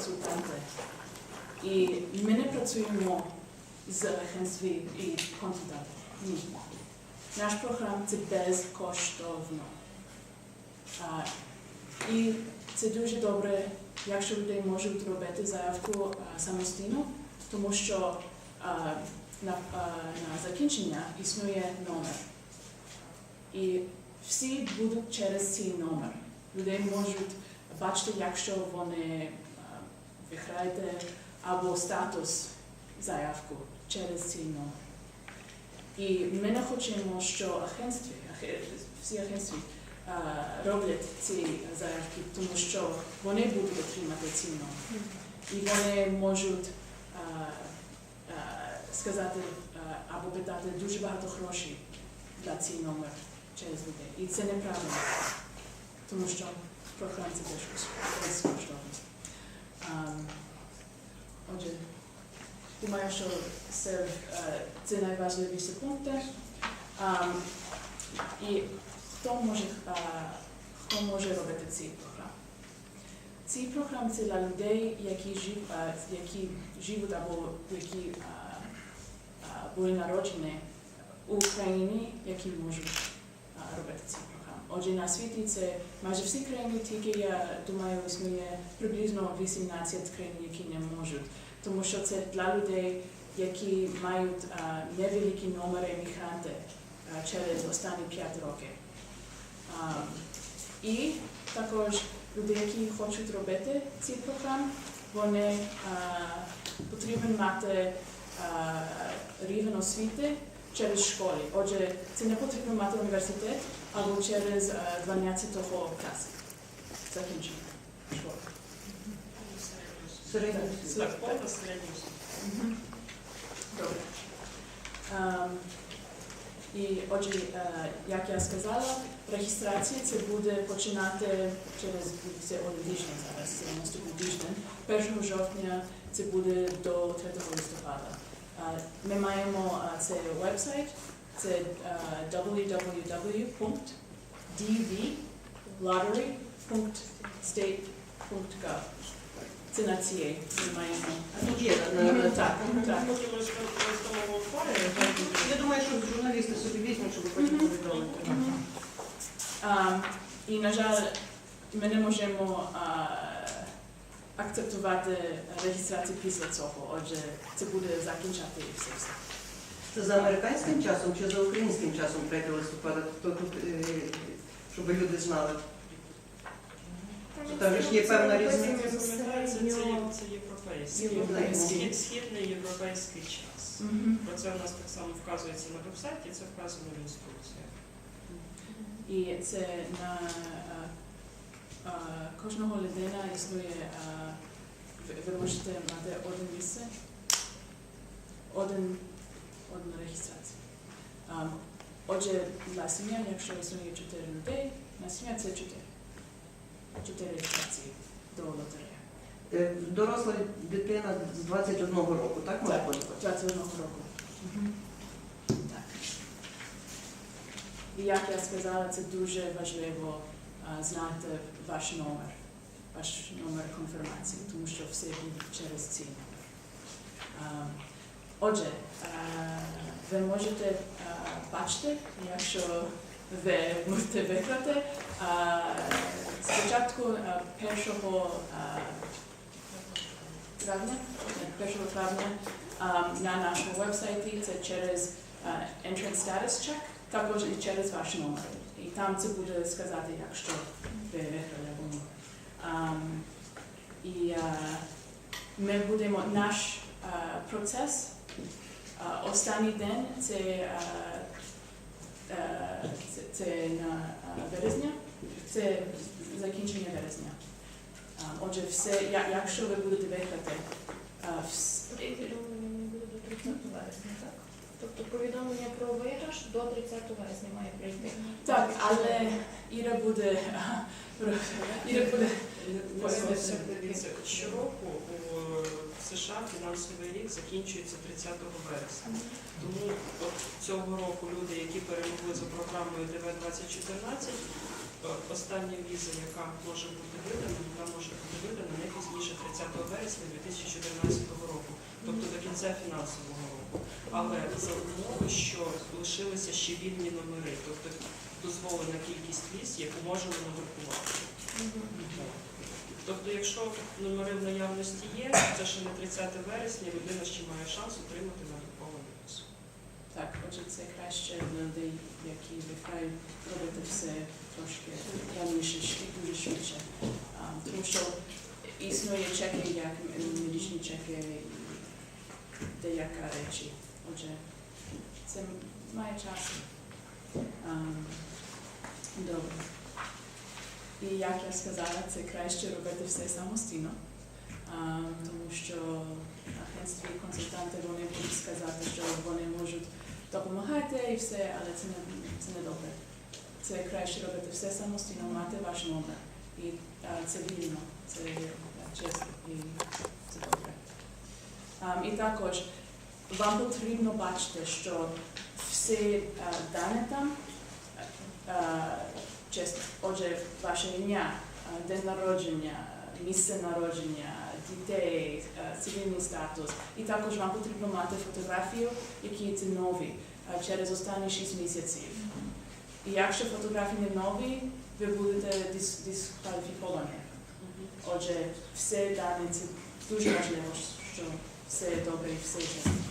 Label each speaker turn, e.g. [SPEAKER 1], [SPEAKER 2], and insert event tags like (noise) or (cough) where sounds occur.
[SPEAKER 1] консультанти. І ми не працюємо з агентством і консультантом. Ні. Наш програм це безкоштовно. А, і це дуже добре, якщо люди можуть робити заявку а, самостійно, тому що а, на, а, на закінчення існує номер. І всі будуть через цей номер. Люди можуть бачити, якщо вони виграєте або статус заявку через номер. І ми не хочемо, що агентстві, всі агентстві роблять ці заявки, тому що вони будуть отримати ці номер. І вони можуть сказати або питати дуже багато грошей за цей номер через людей. І це неправильно, тому що програма це теж безкоштовно. Отже, думаю, що це, е, це найважливіші пункти. І е, хто може робити ці програми? Ці програми це для людей, які, е, живуть або які були народжені Україні, які можуть робити ці. Отже, на світі це майже всі країни, тільки я думаю, існує приблизно 18 країн, які не можуть. Тому що це для людей, які мають е, невеликі номери мігранти через останні 5 років. А, і також люди, які хочуть робити ці програми, вони е, потрібно мати е, рівень освіти через школи. Отже, це не потрібно мати університет або через е, 12 класу закінчення школи. Добре. Ем, і отже, е, як я сказала, реєстрація це буде починати через це один тиждень зараз, це наступний тиждень. 1 жовтня це буде до 3 листопада. Ми маємо цей вебсайт, це www.dvlottery.state.gov. Це на цієї ми маємо.
[SPEAKER 2] Є,
[SPEAKER 1] Так, так.
[SPEAKER 2] Я думаю, що журналісти собі візьмуть, щоб потім повідомити.
[SPEAKER 1] І, на жаль, ми не можемо акцептувати реєстрацію після цього. Отже, це буде закінчати і все. все.
[SPEAKER 2] Це за американським часом чи за українським часом 3 листопада? Тобто тут, щоб люди знали. Там ж є певна різниця.
[SPEAKER 3] Це, є-. Східний європейський час. Про це у нас так само вказується на вебсайті, це вказано в інструкції.
[SPEAKER 1] І це на а, а, кожного людина існує, а, ви, ви можете мати один місце, один, одна реєстрація. А, отже, для сім'я, якщо існує чотири людей, на сім'я це чотири. Чотири реєстрації до лотереї.
[SPEAKER 2] Е, Доросла дитина з 21 року, так може
[SPEAKER 1] Так.
[SPEAKER 2] бути?
[SPEAKER 1] 21 року. Так. І як я сказала, це дуже важливо а, знати ваш номер, ваш номер конфірмації, тому що все буде через цей номер. Отже, ви можете бачити, якщо ви можете виграти. Спочатку 1 травня, 1 травня на нашому вебсайті, це через Entrance Status Check, також і через ваш номер. Там це буде сказати, якщо ви виграли або ні. І uh, ми будемо, наш uh, процес, uh, останній день, це, це, на березня, це закінчення березня. Отже, все, якщо ви будете виграти, вс-
[SPEAKER 4] Повідомлення буде до 30 вересня, так? Тобто повідомлення про виграш до 30 вересня має прийти.
[SPEAKER 1] Так, але Іра буде. (laughs) Іра буде.
[SPEAKER 3] Дивіться, щороку у США фінансовий рік закінчується 30 вересня. Тому от цього року люди, які перемогли за програмою ДВ-2014, е, остання віза, яка може бути видана, вона може бути видана не пізніше 30 вересня. вересня 2014 року, тобто до кінця фінансового року. Але за умови, що лишилися ще вільні номери, тобто дозволена кількість ліс, яку можемо надрукувати. Тобто, якщо номери в наявності є, це ще не 30 вересня, людина ще має шанс отримати надрукований ліс.
[SPEAKER 1] Так, отже, це краще людей, які вихають робити все трошки раніше і дуже швидше. Тому що існує чеки, як медичні чеки деяка речі. Отже, це має час. Добре. І як я сказала, це краще робити все самостійно, тому що агентстві консультанти вони будуть сказати, що вони можуть допомагати і все, але це не, це не добре. Це краще робити все самостійно, мати ваш номер. І а, це вільно, це чесно і це добре. А, і також вам потрібно бачити, що всі а, дані там, чесно, отже, ваше ім'я, а, день народження, місце народження, дітей, а, цивільний статус. І також вам потрібно мати фотографію, які це нові а, через останні 6 місяців. І якщо фотографії не нові, ви будете дис- дискваліфіковані. Отже, все дані це дуже важливо, що все добре і все чесно.